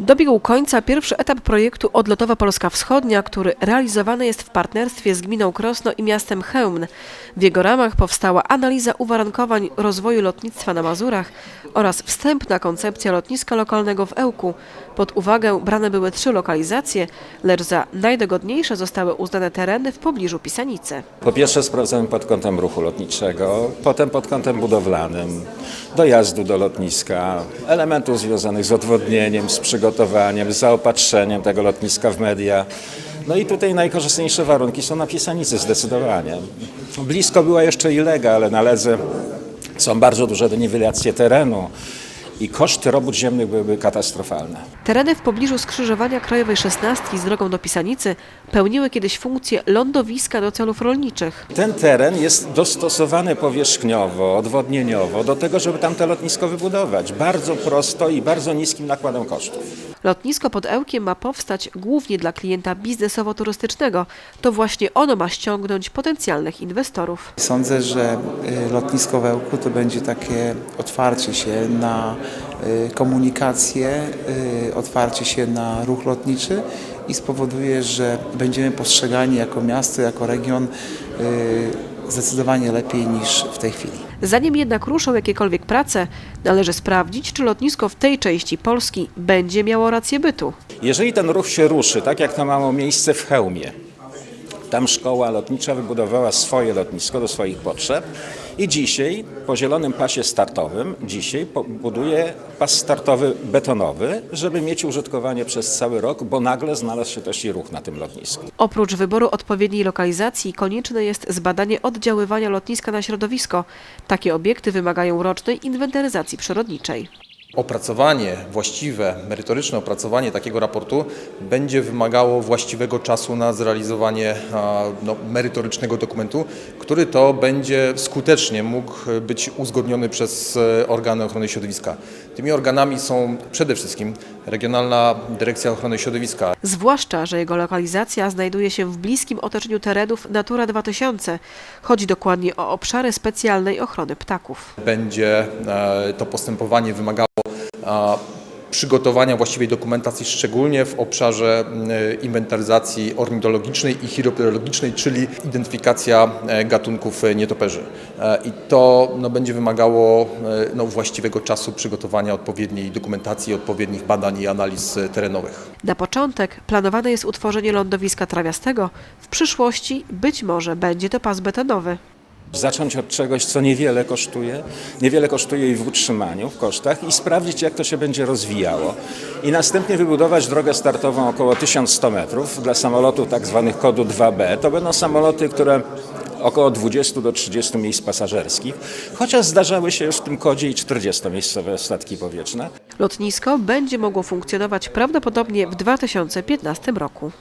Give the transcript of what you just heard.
Dobiegł końca pierwszy etap projektu Odlotowa Polska Wschodnia, który realizowany jest w partnerstwie z gminą Krosno i miastem Chełmn. W jego ramach powstała analiza uwarunkowań rozwoju lotnictwa na Mazurach oraz wstępna koncepcja lotniska lokalnego w Ełku. Pod uwagę brane były trzy lokalizacje, lecz za najdogodniejsze zostały uznane tereny w pobliżu Pisanicy. Po pierwsze sprawdzamy pod kątem ruchu lotniczego, potem pod kątem budowlanym, dojazdu do lotniska, elementów związanych z odwodnieniem, z przygotowaniem, z zaopatrzeniem tego lotniska w media. No i tutaj najkorzystniejsze warunki są na Pisanicy zdecydowanie. Blisko była jeszcze Ilega, ale na Ledze są bardzo duże deniwelacje terenu i koszty robót ziemnych byłyby katastrofalne. Tereny w pobliżu skrzyżowania Krajowej Szesnastki z drogą do Pisanicy pełniły kiedyś funkcję lądowiska do celów rolniczych. Ten teren jest dostosowany powierzchniowo, odwodnieniowo do tego, żeby tam to lotnisko wybudować. Bardzo prosto i bardzo niskim nakładem kosztów. Lotnisko pod Ełkiem ma powstać głównie dla klienta biznesowo-turystycznego. To właśnie ono ma ściągnąć potencjalnych inwestorów. Sądzę, że y, lotnisko w Ełku to będzie takie otwarcie się na y, komunikację, y, otwarcie się na ruch lotniczy i spowoduje, że będziemy postrzegani jako miasto, jako region zdecydowanie lepiej niż w tej chwili. Zanim jednak ruszą jakiekolwiek prace, należy sprawdzić, czy lotnisko w tej części Polski będzie miało rację bytu. Jeżeli ten ruch się ruszy, tak jak to miało miejsce w Chełmie, tam szkoła lotnicza wybudowała swoje lotnisko do swoich potrzeb i dzisiaj po zielonym pasie startowym dzisiaj buduje pas startowy betonowy, żeby mieć użytkowanie przez cały rok, bo nagle znalazł się też i ruch na tym lotnisku. Oprócz wyboru odpowiedniej lokalizacji konieczne jest zbadanie oddziaływania lotniska na środowisko. Takie obiekty wymagają rocznej inwentaryzacji przyrodniczej. Opracowanie, właściwe, merytoryczne opracowanie takiego raportu będzie wymagało właściwego czasu na zrealizowanie no, merytorycznego dokumentu, który to będzie skutecznie mógł być uzgodniony przez e, organy ochrony środowiska. Tymi organami są przede wszystkim Regionalna Dyrekcja Ochrony Środowiska, Zwłaszcza, że jego lokalizacja znajduje się w bliskim otoczeniu terenów Natura 2000. Chodzi dokładnie o obszary specjalnej ochrony ptaków. będzie e, to postępowanie wymagało przygotowania właściwej dokumentacji, szczególnie w obszarze inwentaryzacji ornitologicznej i chiropterologicznej, czyli identyfikacja e, gatunków e, nietoperzy. E, I to no, będzie wymagało no, właściwego czasu przygotowania odpowiedniej dokumentacji, odpowiednich badań i analiz terenowych. Na początek planowane jest utworzenie lądowiska trawiastego. W przyszłości być może będzie to pas betonowy. Zacząć od czegoś, co niewiele kosztuje, niewiele kosztuje i w utrzymaniu, w kosztach i sprawdzić, jak to się będzie rozwijało. I następnie wybudować drogę startową około 1100 metrów dla samolotów tak zwanych kodu 2B. To będą samoloty, które około 20 do 30 miejsc pasażerskich, chociaż zdarzały się już w tym kodzie i 40-miejscowe statki powietrzne. Lotnisko będzie mogło funkcjonować prawdopodobnie w 2015 roku.